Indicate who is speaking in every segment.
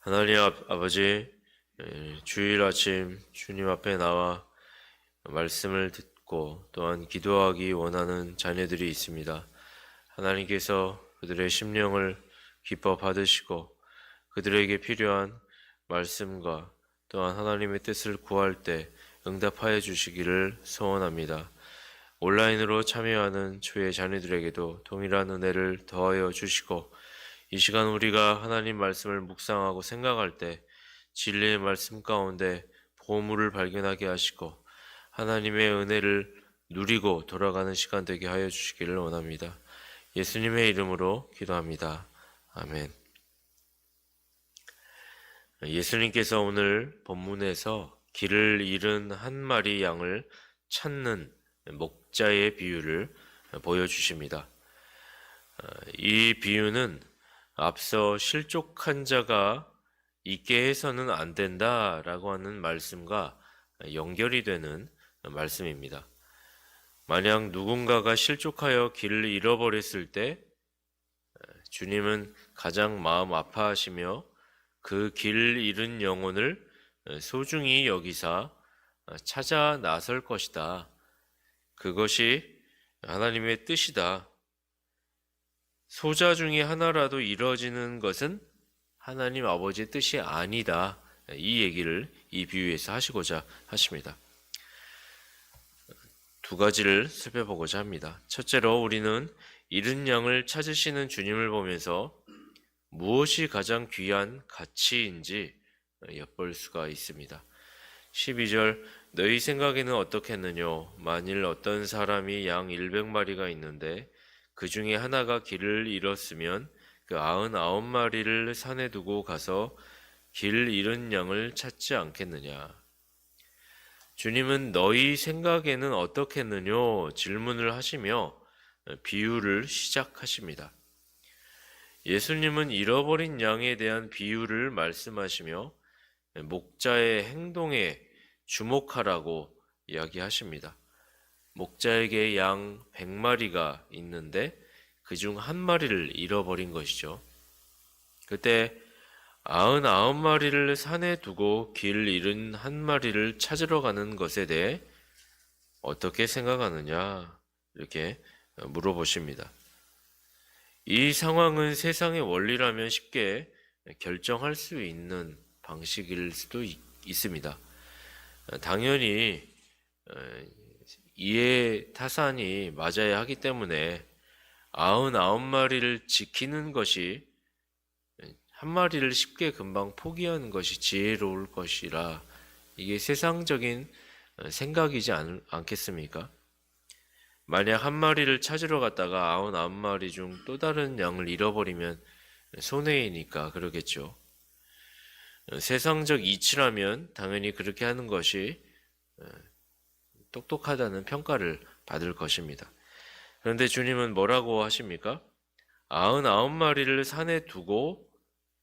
Speaker 1: 하나님 아- 아버지, 에, 주일 아침 주님 앞에 나와 말씀을 듣고 또한 기도하기 원하는 자녀들이 있습니다. 하나님께서 그들의 심령을 기뻐 받으시고 그들에게 필요한 말씀과 또한 하나님의 뜻을 구할 때 응답하여 주시기를 소원합니다. 온라인으로 참여하는 주의 자녀들에게도 동일한 은혜를 더하여 주시고 이 시간 우리가 하나님 말씀을 묵상하고 생각할 때 진리의 말씀 가운데 보물을 발견하게 하시고 하나님의 은혜를 누리고 돌아가는 시간 되게 하여 주시기를 원합니다. 예수님의 이름으로 기도합니다. 아멘. 예수님께서 오늘 본문에서 길을 잃은 한 마리 양을 찾는 목자의 비유를 보여주십니다. 이 비유는 앞서 실족한 자가 있게 해서는 안 된다라고 하는 말씀과 연결이 되는 말씀입니다. 만약 누군가가 실족하여 길을 잃어버렸을 때 주님은 가장 마음 아파하시며 그 길 잃은 영혼을 소중히 여기사 찾아 나설 것이다. 그것이 하나님의 뜻이다. 소자 중에 하나라도 이루어지는 것은 하나님 아버지의 뜻이 아니다. 이 얘기를 이 비유에서 하시고자 하십니다. 두 가지를 살펴보고자 합니다. 첫째로 우리는 잃은 양을 찾으시는 주님을 보면서 무엇이 가장 귀한 가치인지 엿볼 수가 있습니다. 12절 너희 생각에는 어떻겠느냐 만일 어떤 사람이 양 100마리가 있는데 그 중에 하나가 길을 잃었으면 그 99마리를 산에 두고 가서 길 잃은 양을 찾지 않겠느냐 주님은 너희 생각에는 어떻겠느냐 질문을 하시며 비유를 시작하십니다. 예수님은 잃어버린 양에 대한 비유를 말씀하시며 목자의 행동에 주목하라고 이야기하십니다. 목자에게 양 100마리가 있는데 그 중 한 마리를 잃어버린 것이죠. 그때 99마리를 산에 두고 길 잃은 한 마리를 찾으러 가는 것에 대해 어떻게 생각하느냐 이렇게 물어보십니다. 이 상황은 세상의 원리라면 쉽게 결정할 수 있는 방식일 수도 있, 습니다 당연히 이해 타산이 맞아야 하기 때문에 99마리를 지키는 것이 한 마리를 쉽게 금방 포기하는 것이 지혜로울 것이라 이게 세상적인 생각이지 않, 않겠습니까? 만약 한 마리를 찾으러 갔다가 아흔아홉 마리 중 또 다른 양을 잃어버리면 손해이니까 그러겠죠. 세상적 이치라면 당연히 그렇게 하는 것이 똑똑하다는 평가를 받을 것입니다. 그런데 주님은 뭐라고 하십니까? 아흔아홉 마리를 산에 두고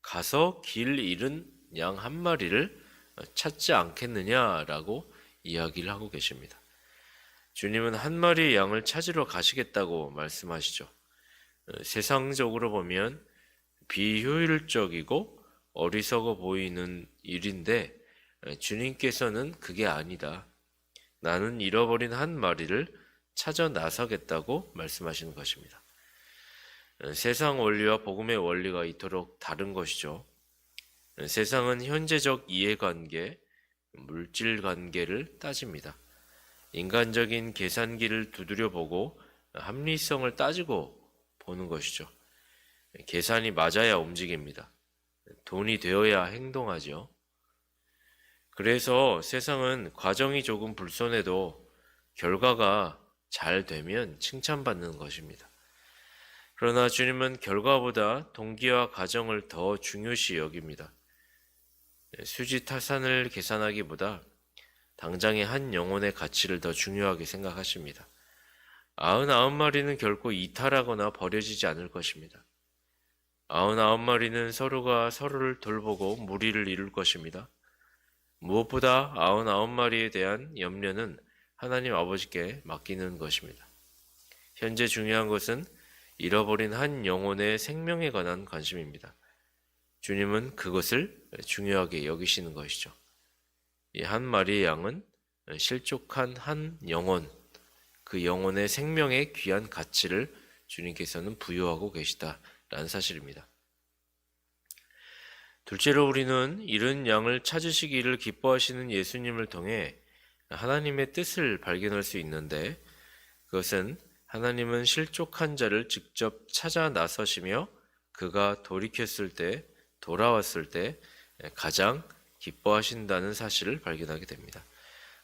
Speaker 1: 가서 길 잃은 양 한 마리를 찾지 않겠느냐라고 이야기를 하고 계십니다. 주님은 한 마리의 양을 찾으러 가시겠다고 말씀하시죠. 세상적으로 보면 비효율적이고 어리석어 보이는 일인데 주님께서는 그게 아니다. 나는 잃어버린 한 마리를 찾아 나서겠다고 말씀하시는 것입니다. 세상 원리와 복음의 원리가 이토록 다른 것이죠. 세상은 현재적 이해관계, 물질 관계를 따집니다. 인간적인 계산기를 두드려 보고 합리성을 따지고 보는 것이죠. 계산이 맞아야 움직입니다. 돈이 되어야 행동하죠. 그래서 세상은 과정이 조금 불손해도 결과가 잘 되면 칭찬받는 것입니다. 그러나 주님은 결과보다 동기와 과정을 더 중요시 여깁니다. 수지 타산을 계산하기보다 당장의 한 영혼의 가치를 더 중요하게 생각하십니다. 아흔아홉 마리는 결코 이탈하거나 버려지지 않을 것입니다. 아흔아홉 마리는 서로가 서로를 돌보고 무리를 이룰 것입니다. 무엇보다 아흔아홉 마리에 대한 염려는 하나님 아버지께 맡기는 것입니다. 현재 중요한 것은 잃어버린 한 영혼의 생명에 관한 관심입니다. 주님은 그것을 중요하게 여기시는 것이죠. 이 한 마리의 양은 실족한 한 영혼, 그 영혼의 생명의 귀한 가치를 주님께서는 부여하고 계시다라는 사실입니다. 둘째로 우리는 이른 양을 찾으시기를 기뻐하시는 예수님을 통해 하나님의 뜻을 발견할 수 있는데 그것은 하나님은 실족한 자를 직접 찾아 나서시며 그가 돌이켰을 때 돌아왔을 때 가장 기뻐하신다는 사실을 발견하게 됩니다.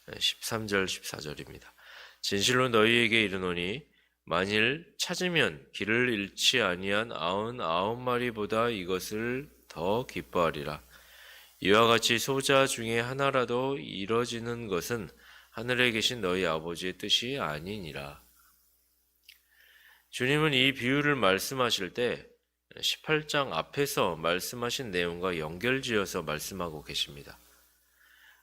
Speaker 1: 13절 14절입니다. 진실로 너희에게 이르노니 만일 찾으면 길을 잃지 아니한 아흔 아홉 마리보다 이것을 더 기뻐하리라. 이와 같이 소자 중에 하나라도 이뤄지는 것은 하늘에 계신 너희 아버지의 뜻이 아니니라. 주님은 이 비유를 말씀하실 때 18장 앞에서 말씀하신 내용과 연결지어서 말씀하고 계십니다.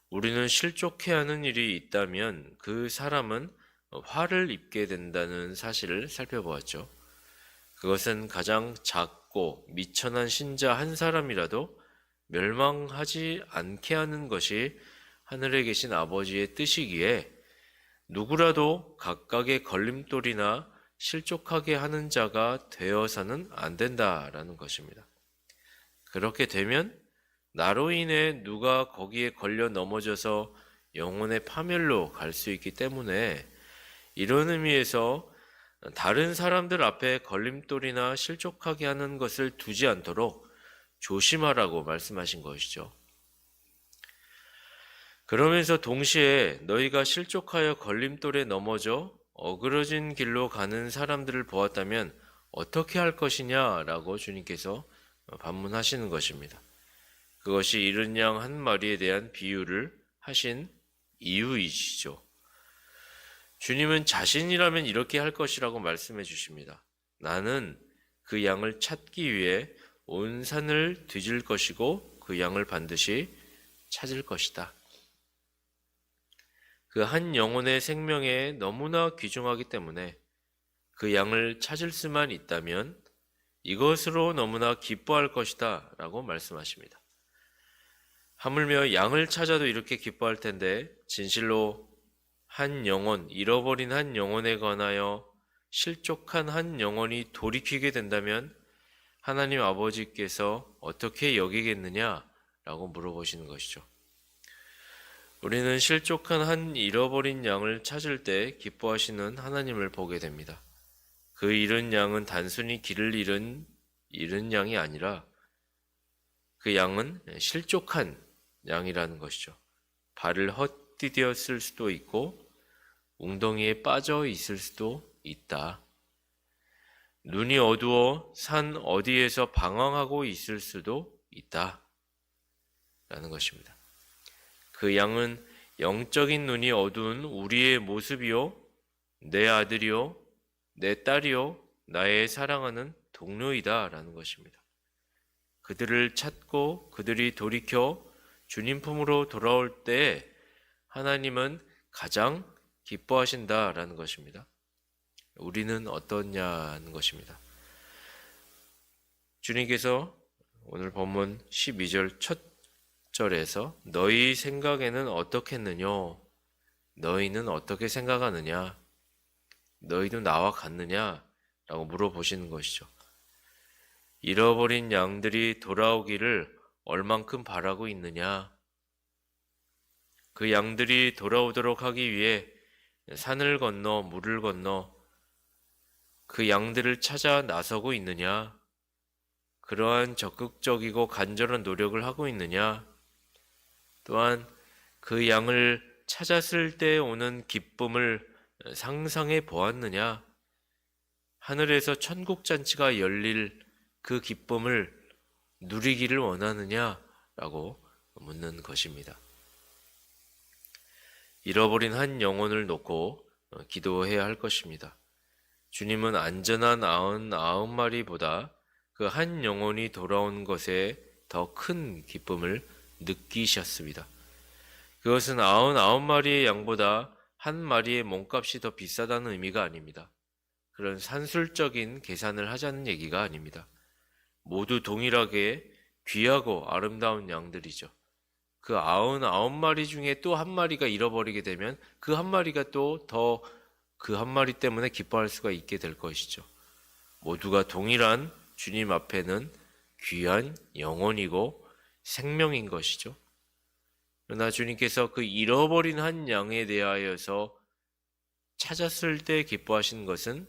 Speaker 1: 우리는 실족해야 하는 일이 있다면 그 사람은 화를 입게 된다는 사실을 살펴보았죠. 그것은 가장 작 고 미천한 신자 한 사람이라도 멸망하지 않게 하는 것이 하늘에 계신 아버지의 뜻이기에 누구라도 각각의 걸림돌이나 실족하게 하는 자가 되어서는 안 된다라는 것입니다. 그렇게 되면 나로 인해 누가 거기에 걸려 넘어져서 영혼의 파멸로 갈 수 있기 때문에 이런 의미에서 다른 사람들 앞에 걸림돌이나 실족하게 하는 것을 두지 않도록 조심하라고 말씀하신 것이죠. 그러면서 동시에 너희가 실족하여 걸림돌에 넘어져 어그러진 길로 가는 사람들을 보았다면 어떻게 할 것이냐라고 주님께서 반문하시는 것입니다. 그것이 이른 양 한 마리에 대한 비유를 하신 이유이시죠. 주님은 자신이라면 이렇게 할 것이라고 말씀해 주십니다. 나는 그 양을 찾기 위해 온 산을 뒤질 것이고 그 양을 반드시 찾을 것이다. 그 한 영혼의 생명에 너무나 귀중하기 때문에 그 양을 찾을 수만 있다면 이것으로 너무나 기뻐할 것이다 라고 말씀하십니다. 하물며 양을 찾아도 이렇게 기뻐할 텐데 진실로 한 영혼, 잃어버린 한 영혼에 관하여 실족한 한 영혼이 돌이키게 된다면 하나님 아버지께서 어떻게 여기겠느냐라고 물어보시는 것이죠. 우리는 실족한 한 잃어버린 양을 찾을 때 기뻐하시는 하나님을 보게 됩니다. 그 잃은 양은 단순히 길을 잃은 잃은 양이 아니라 그 양은 실족한 양이라는 것이죠. 발을 헛 디뎠을 수도 있고 웅덩이에 빠져 있을 수도 있다. 눈이 어두워 산 어디에서 방황하고 있을 수도 있다. 라는 것입니다. 그 양은 영적인 눈이 어두운 우리의 모습이요, 내 아들이요, 내 딸이요, 나의 사랑하는 동료이다. 라는 것입니다. 그들을 찾고 그들이 돌이켜 주님 품으로 돌아올 때 하나님은 가장 기뻐하신다라는 것입니다. 우리는 어떠냐는 것입니다. 주님께서 오늘 본문 12절 첫 절에서 너희 생각에는 어떻겠느냐? 너희는 어떻게 생각하느냐? 너희도 나와 같느냐? 라고 물어보시는 것이죠. 잃어버린 양들이 돌아오기를 얼만큼 바라고 있느냐? 그 양들이 돌아오도록 하기 위해 산을 건너 물을 건너 그 양들을 찾아 나서고 있느냐? 그러한 적극적이고 간절한 노력을 하고 있느냐? 또한 그 양을 찾았을 때 오는 기쁨을 상상해 보았느냐? 하늘에서 천국 잔치가 열릴 그 기쁨을 누리기를 원하느냐? 라고 묻는 것입니다. 잃어버린 한 영혼을 놓고 기도해야 할 것입니다. 주님은 안전한 아흔 아홉 마리보다 그 한 영혼이 돌아온 것에 더 큰 기쁨을 느끼셨습니다. 그것은 아흔 아홉 마리의 양보다 한 마리의 몸값이 더 비싸다는 의미가 아닙니다. 그런 산술적인 계산을 하자는 얘기가 아닙니다. 모두 동일하게 귀하고 아름다운 양들이죠. 그 아흔 아홉 마리 중에 또 한 마리가 잃어버리게 되면 그 한 마리가 또 더 그 한 마리 때문에 기뻐할 수가 있게 될 것이죠. 모두가 동일한 주님 앞에는 귀한 영혼이고 생명인 것이죠. 그러나 주님께서 그 잃어버린 한 양에 대하여서 찾았을 때 기뻐하신 것은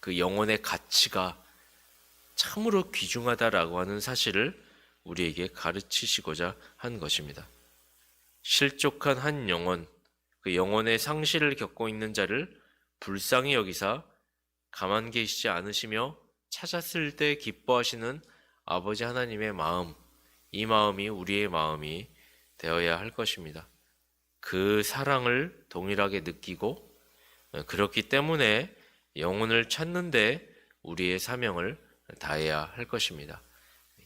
Speaker 1: 그 영혼의 가치가 참으로 귀중하다라고 하는 사실을 우리에게 가르치시고자 한 것입니다. 실족한 한 영혼, 그 영혼의 상실을 겪고 있는 자를 불쌍히 여기사 가만 계시지 않으시며 찾았을 때 기뻐하시는 아버지 하나님의 마음, 이 마음이 우리의 마음이 되어야 할 것입니다. 그 사랑을 동일하게 느끼고 어, 그렇기 때문에 영혼을 찾는데 우리의 사명을 다해야 할 것입니다.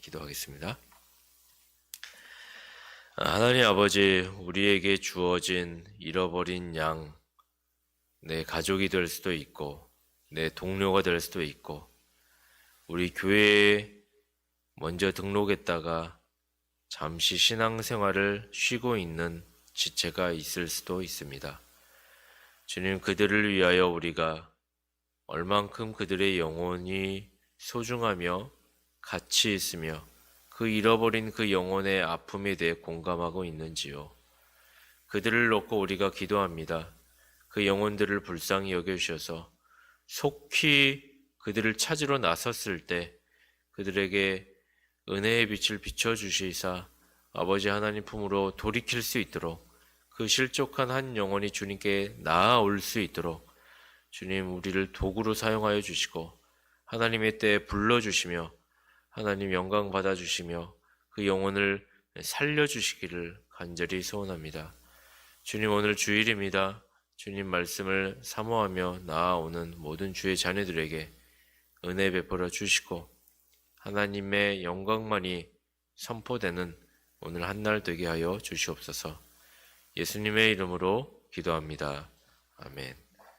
Speaker 1: 기도하겠습니다. 아, 하나님 아버지, 우리에게 주어진 잃어버린 양, 내 가족이 될 수도 있고, 내 동료가 될 수도 있고, 우리 교회에 먼저 등록했다가 잠시 신앙생활을 쉬고 있는 지체가 있을 수도 있습니다. 주님, 그들을 위하여 우리가 얼만큼 그들의 영혼이 소중하며 가치 있으며 그 잃어버린 그 영혼의 아픔에 대해 공감하고 있는지요. 그들을 놓고 우리가 기도합니다. 그 영혼들을 불쌍히 여겨주셔서 속히 그들을 찾으러 나섰을 때 그들에게 은혜의 빛을 비춰주시사 아버지 하나님 품으로 돌이킬 수 있도록 그 실족한 한 영혼이 주님께 나아올 수 있도록 주님 우리를 도구로 사용하여 주시고 하나님의 때에 불러주시며 하나님 영광 받아주시며 그 영혼을 살려주시기를 간절히 소원합니다. 주님 오늘 주일입니다. 주님 말씀을 사모하며 나아오는 모든 주의 자녀들에게 은혜 베풀어 주시고 하나님의 영광만이 선포되는 오늘 한 날 되게 하여 주시옵소서. 예수님의 이름으로 기도합니다. 아멘.